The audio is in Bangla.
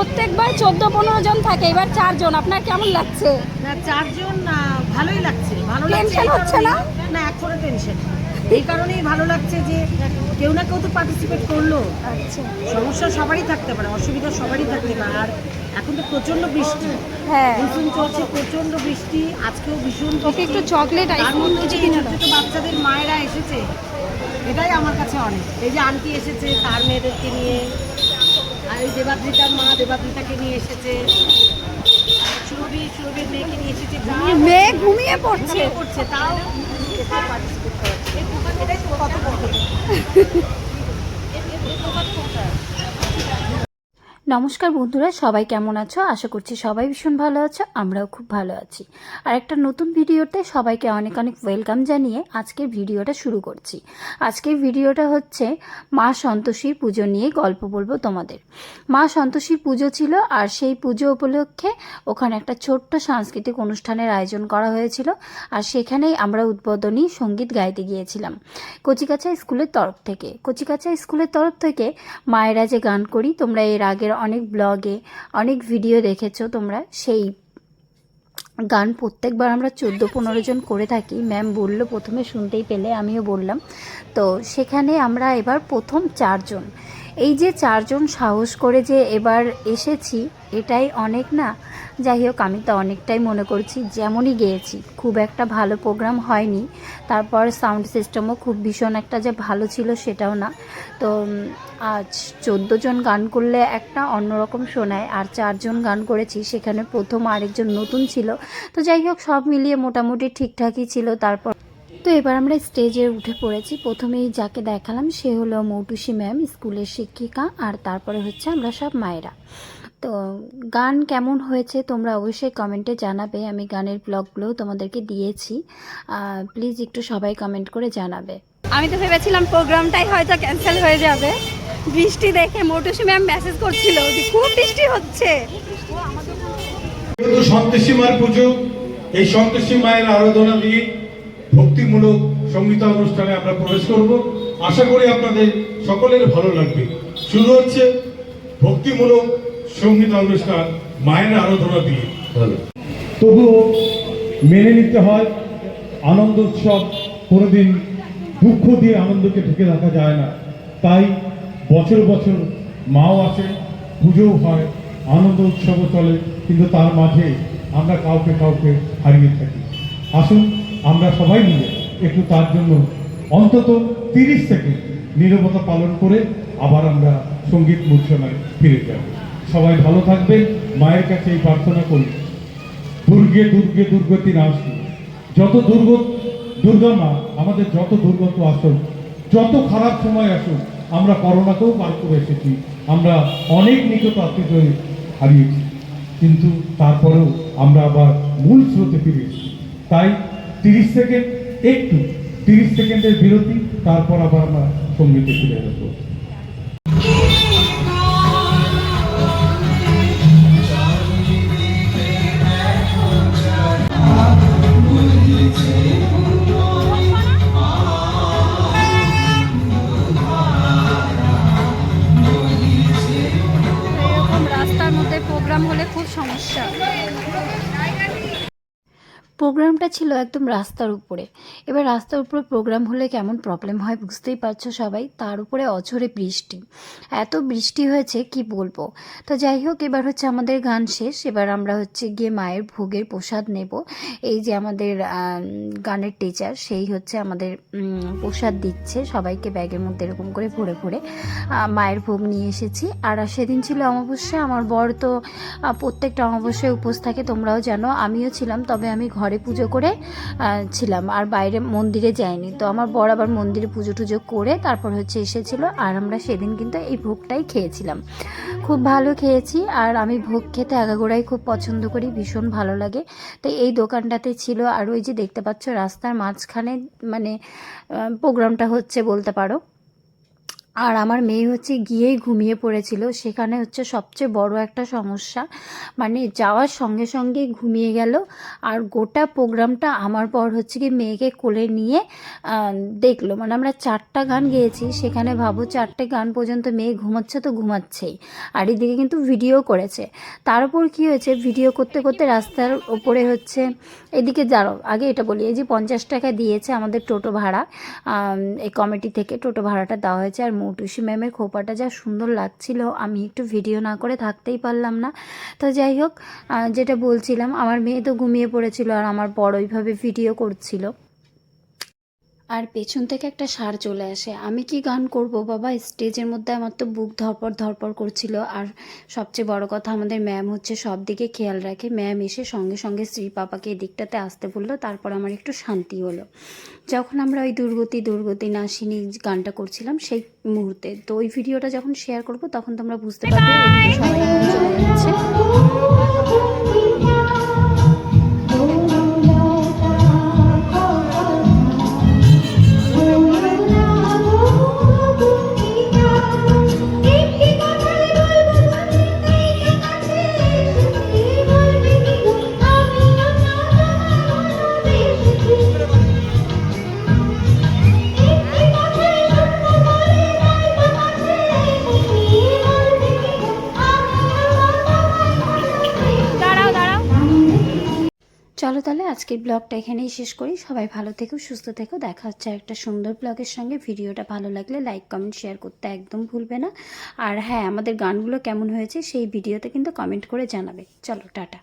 প্রত্যেকবার চোদ্দ পনেরো জন থাকে এবার চারজন। আপনার কেমন লাগছে? না চারজন ভালোই লাগছে। ভালো এই হচ্ছে না? না এখনও টেনশন এই কারণেই ভালো লাগছে যে কেউ না কেউ তো পার্টিসিপেট করল। আচ্ছা। সমস্যা সবারই থাকতে পারে অসুবিধা সবারই থাকতে পারে। আর এখন তো প্রচণ্ড বৃষ্টি। হ্যাঁ। মৌসুম চলছে প্রচণ্ড বৃষ্টি আজকেও ভীষণ ওকে একটু চকলেট আইসক্রিম কিছু কিনে দাও বাচ্চাদের মায়েরা এসেছে। এটাই আমার কাছে অনেক। এই যে আন্টি এসেছে তার মেয়েদেরকে নিয়ে। এই দেবাদ্রিতার মা দেবাদ্রিতাকে নিয়ে এসেছে। সুরভি সুরভির মেয়েকে নিয়ে এসেছে। মেয়ে ঘুমিয়ে পড়ছে। পড়ছে তাও এটাই তো কত বড়। নমস্কার বন্ধুরা, সবাই কেমন আছো? আশা করছি সবাই ভীষণ ভালো আছো, আমরাও খুব ভালো আছি। আর একটা নতুন ভিডিওতে সবাইকে অনেক অনেক ওয়েলকাম জানিয়ে আজকের ভিডিওটা শুরু করছি। আজকের ভিডিওটা হচ্ছে মা সন্তোষীর পুজো নিয়ে গল্প বলব তোমাদের। মা সন্তোষীর পুজো ছিল আর সেই পুজো উপলক্ষে ওখানে একটা ছোট্ট সাংস্কৃতিক অনুষ্ঠানের আয়োজন করা হয়েছিল আর সেখানেই আমরা উদ্বোধনী সংগীত গাইতে গিয়েছিলাম কচিকাছা স্কুলের তরফ থেকে। কচিকাছা স্কুলের তরফ থেকে মায়েরা যে গান করি, তোমরা এর আগের অনেক ব্লগে অনেক ভিডিও দেখেছ তোমরা। সেই গান প্রত্যেকবার আমরা চোদ্দ পনেরো জন করে থাকি। ম্যাম বলল প্রথমে শুনতেই পেলে, আমিও বললাম। তো সেখানে আমরা এবার প্রথম চারজন। এই যে চারজন সাহস করে যে এবার এসেছি, এটাই অনেক না? যাই হোক আমি তো অনেকটাই মনে করছি, যেমনই গেয়েছি, খুব একটা ভালো প্রোগ্রাম হয়নি। তারপর সাউন্ড সিস্টেমও খুব ভীষণ একটা যে ভালো ছিল সেটাও না। তো আজ চোদ্দ জন গান করলে একটা অন্যরকম শোনায়, আর চারজন গান করেছি, সেখানে প্রথম আরেকজন নতুন ছিল। তো যাই হোক সব মিলিয়ে মোটামুটি ঠিকঠাকই ছিল। তারপর তো এবার আমরা স্টেজে উঠে পড়েছি। প্রথমেই যাকে দেখালাম সে হলো মৌটুসি ম্যাম স্কুলের শিক্ষিকা আর তারপরে হচ্ছে আমরা সব মায়েরা। তো গান কেমন হয়েছে তোমরা অবশ্যই কমেন্টে জানাবে। আমি গানের ব্লগগুলোও তোমাদেরকে দিয়েছি। প্লিজ একটু সবাই কমেন্ট করে জানাবে। আমি তো ভেবেছিলাম প্রোগ্রামটাই হয়তো ক্যান্সেল হয়ে যাবে। বৃষ্টি দেখে মৌটুসি ম্যাম মেসেজ করছিল যে খুব বৃষ্টি হচ্ছে। সন্তোষী মার পুজো এই সন্তোষী মায়ের আরাধনা দিয়ে ভক্তিমূলক সঙ্গীতা অনুষ্ঠানে আমরা প্রবেশ করব। আশা করি আপনাদের সকলের ভালো লাগবে। শুরু হচ্ছে ভক্তিমূলক সঙ্গীতা অনুষ্ঠান মায়ের আরাধনা দিয়ে। তবুও মেনে নিতে হয় আনন্দ উৎসব কোনোদিন দুঃখ দিয়ে আনন্দকে ঢেকে রাখা যায় না। তাই বছর বছর মাও আসে পুজোও হয় আনন্দ উৎসবও চলে কিন্তু তার মাঝে আমরা কাউকে কাউকে হারিয়ে থাকি। আসুন আমরা সবাই মিলে একটু তার জন্য অন্তত তিরিশ সেকেন্ড নীরবতা পালন করে আবার আমরা সংগীত মূর্ছনায় ফিরে যাব। সবাই ভালো থাকবেন, মায়ের কাছে এই প্রার্থনা করি। দুর্গে দুর্গে, দুর্গতি নাশি যত দুর্গ, দুর্গা মা, আমাদের যত দুর্গত আসুন যত খারাপ সময় আসুক, আমরা করোনাকেও পার করে এসেছি। আমরা অনেক নিকট আত্মীয় হারিয়েছি। কিন্তু তারপরেও আমরা আবার মূল স্রোতে ফিরে এসেছি। তাই তিরিশ সেকেন্ড, একটু তিরিশ সেকেন্ডের বিরতি, তারপর আবার আমরা সঙ্গীতে ফিরে আসব। প্রোগ্রাম হলে খুব সমস্যা। প্রোগ্রামটা ছিল একদম রাস্তার উপরে। এবার রাস্তার উপরে প্রোগ্রাম হলে কেমন প্রবলেম হয় বুঝতেই পারছ সবাই? তার উপরে অঝরে বৃষ্টি। এত বৃষ্টি হয়েছে, কি বলব? তো যাই হোক, এবার হচ্ছে আমাদের গান শেষ। এবার আমরা হচ্ছে গিয়ে মায়ের ভোগের প্রসাদ নেব। এই যে আমাদের গানের টিচার সেই হচ্ছে আমাদের প্রসাদ দিচ্ছে। সবাইকে ব্যাগের মধ্যে এরকম করে ভরে ভরে মায়ের ভোগ নিয়ে এসেছি। আর সেদিন ছিল অমাবস্যা। আমার বর তো প্রত্যেকটা অমাবস্যায় উপোস থাকে, তোমরাও জানো। আমিও ছিলাম, তবে আমি ঘরে পুজো করে ছিলাম। আর বাইরে মন্দিরে যাইনি। তো আমার বর আবার মন্দিরে পুজো টুজো করে তারপর হচ্ছে এসেছিল। আর আমরা সেদিন কিন্তু এই ভোগটাই খেয়েছিলাম। খুব ভালো খেয়েছি। আর আমি ভোগ খেতে আগাগোড়াই খুব পছন্দ করি, ভীষণ ভালো লাগে। তো এই দোকানটাতে ছিল। আর ওই যে দেখতে পাচ্ছ রাস্তার মাঝখানে মানে প্রোগ্রামটা হচ্ছে বলতে পারো। আর আমার মেয়ে হচ্ছে গিয়েই ঘুমিয়ে পড়েছিল। সেখানে হচ্ছে সবচেয়ে বড় একটা সমস্যা মানে যাওয়ার সঙ্গে সঙ্গে ঘুমিয়ে গেল। আর গোটা প্রোগ্রামটা আমার পর হচ্ছে কি মেয়েকে কোলে নিয়ে দেখল। মানে আমরা চারটা গান গেয়েছি, সেখানে ভাবো চারটে গান পর্যন্ত মেয়ে ঘুমাচ্ছে তো ঘুমাচ্ছেই। আর এদিকে কিন্তু ভিডিও করেছে। তার উপর কী হয়েছে, ভিডিও করতে করতে রাস্তার ওপরে হচ্ছে, এদিকে যাও আগে এটা বলি, এই যে পঞ্চাশ টাকা দিয়েছে আমাদের টোটো ভাড়া এই কমিটি থেকে টোটো ভাড়াটা দেওয়া হয়েছে। আর মৌটুসি ম্যামের খোপাটা যা সুন্দর লাগছিল, আমি একটু ভিডিও না করে থাকতেই পারলাম না। তো যাই হোক যেটা বলছিলাম, আমার মেয়ে তো ঘুমিয়ে পড়েছিল আর আমার বড় ওইভাবে ভিডিও করছিল। আর পেছন থেকে একটা সার চলে আসে। আমি কি গান করব বাবা? স্টেজের মধ্যে আমার তো বুক ধরপড় ধরপড় করছিল। আর সবচেয়ে বড় কথা আমাদের ম্যাম হচ্ছে সব দিকে খেয়াল রাখে। ম্যাম এসে সঙ্গে সঙ্গে শ্রী পাপাকে এদিকটাতে আসতে বলল। তারপর আমার একটু শান্তি হলো। যখন আমরা ওই দুর্গতি দুর্গতি নাসিনী গানটা করছিলাম সেই মুহূর্তে। তো ওই ভিডিওটা যখন শেয়ার করব তখন তোমরা বুঝতে পারবে। সবাই চলে যাচ্ছে চলো তাহলে আজকের ব্লগটা এখানেই শেষ করি। সবাই ভালো থেকো, সুস্থ থেকো। দেখা হচ্ছে একটা সুন্দর ব্লগের সঙ্গে। ভিডিওটা ভালো লাগলে লাইক, কমেন্ট, শেয়ার করতে একদম ভুলবে না। আর হ্যাঁ আমাদের গানগুলো কেমন হয়েছে সেই ভিডিওতে কিন্তু কমেন্ট করে জানাবে। চলো, টাটা।